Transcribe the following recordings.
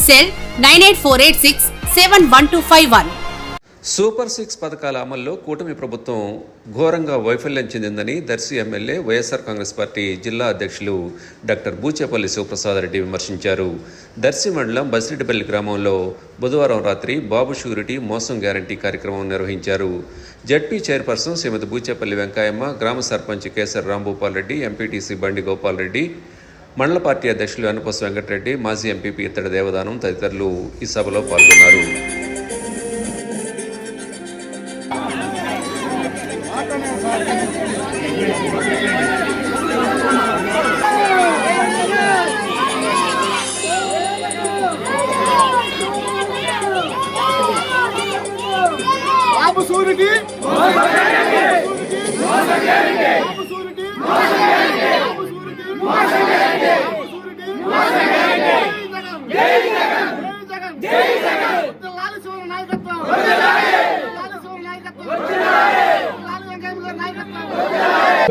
Cell nine eight four eight six seven one two five one. Super six పథకాల అమల్లో కూటమి ప్రభుత్వం ఘోరంగా వైఫల్యం చెందిందని దర్శి ఎమ్మెల్యే వైఎస్ఆర్ కాంగ్రెస్ పార్టీ జిల్లా అధ్యక్షులు డాక్టర్ బూచేపల్లి శివప్రసాద్ రెడ్డి విమర్శించారు. దర్శి మండలం బసిరెడ్డిపల్లి గ్రామంలో బుధవారం రాత్రి బాబు షూరిటీ మోసం గ్యారంటీ కార్యక్రమం నిర్వహించారు. జడ్పీ చైర్పర్సన్ శ్రీమతి బూచేపల్లి వెంకాయమ్మ గ్రామ సర్పంచ్ కేసర్ రాంభూపాల్ రెడ్డి ఎంపీటీసీ బండి గోపాల్ రెడ్డి మండల పార్టీ అధ్యక్షులు అనుపస్ వెంకటరెడ్డి మాజీ ఎంపీపీ ఇత్తడి దేవదానం తదితరులు ఈ సభలో పాల్గొన్నారు బాబు సూరికి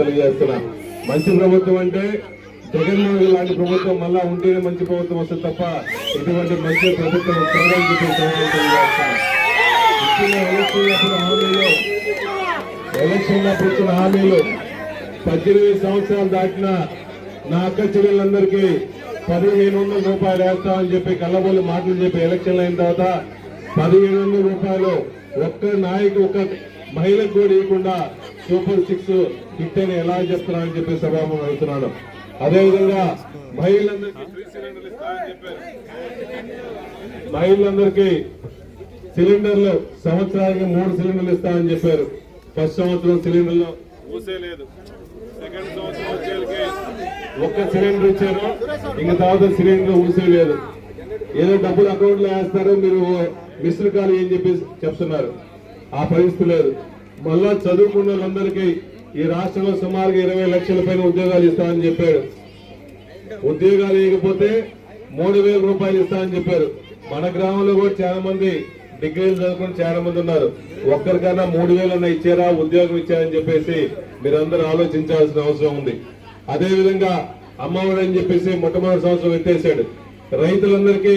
తెలియజేస్తున్నా మంచి ప్రభుత్వం అంటే జగన్మోహన్ లాంటి ప్రభుత్వం మళ్ళా ఉంటేనే మంచి ప్రభుత్వం వస్తుంది తప్ప ఇటువంటి మంచి ప్రభుత్వం చూడాలని ఎలక్షన్ హామీలు ఎలక్షన్ ఇచ్చిన హామీలు పద్దెనిమిది సంవత్సరాలు దాటిన నా అక్క చెల్లెలందరికీ పదిహేను వందల రూపాయలు వేస్తామని చెప్పి కళ్ళబోలు మాటలు చెప్పి ఎలక్షన్లు అయిన తర్వాత పదిహేను వందల రూపాయలు ఒక్క నాయకు ఒక మహిళకు కూడా ఇవ్వకుండా సూపర్ సిక్స్ హిట్ అని ఎలా చెప్తున్నారని చెప్పి సభాముఖం అడుగుతున్నాను అదేవిధంగా మహిళలందరికీ ఫ్రీ సిలిండర్లు ఇస్తామని చెప్పారు. మహిళలందరికీ సిలిండర్లు సంవత్సరానికి మూడు సిలిండర్లు ఇస్తామని చెప్పారు. ఫస్ట్ సంవత్సరం సిలిండర్లు సెకండ్ సంవత్సరం వచ్చేకి ఒక్క సిలిండర్ ఇచ్చారు. ఇంక తర్వాత సిలిండర్ ఊసే లేదు. ఏదో డబ్బులు అకౌంట్లో వేస్తారు. మీరు మిస్డ్ కాల్ అని చెప్పి చెప్తున్నారు. ఆ పరిస్థితి లేదు మళ్ళా చదువుకున్న వాళ్ళందరికీ ఈ రాష్ట్రంలో సుమారుగా ఇరవై లక్షల పైన ఉద్యోగాలు ఇస్తామని చెప్పాడు. ఉద్యోగాలు ఇవ్వకపోతే మూడు వేల రూపాయలు ఇస్తామని చెప్పారు. మన గ్రామంలో కూడా చాలా మంది డిగ్రీలు చదువుకుని చాలా మంది ఉన్నారు. ఒక్కరికన్నా మూడు వేలు ఇచ్చారా? ఉద్యోగం ఇచ్చారని చెప్పేసి మీరందరూ ఆలోచించాల్సిన అవసరం ఉంది. అదే విధంగా అమ్మఒడి అని చెప్పేసి మొట్టమొదటి సంవత్సరం ఎత్తేసాడు. రైతులందరికీ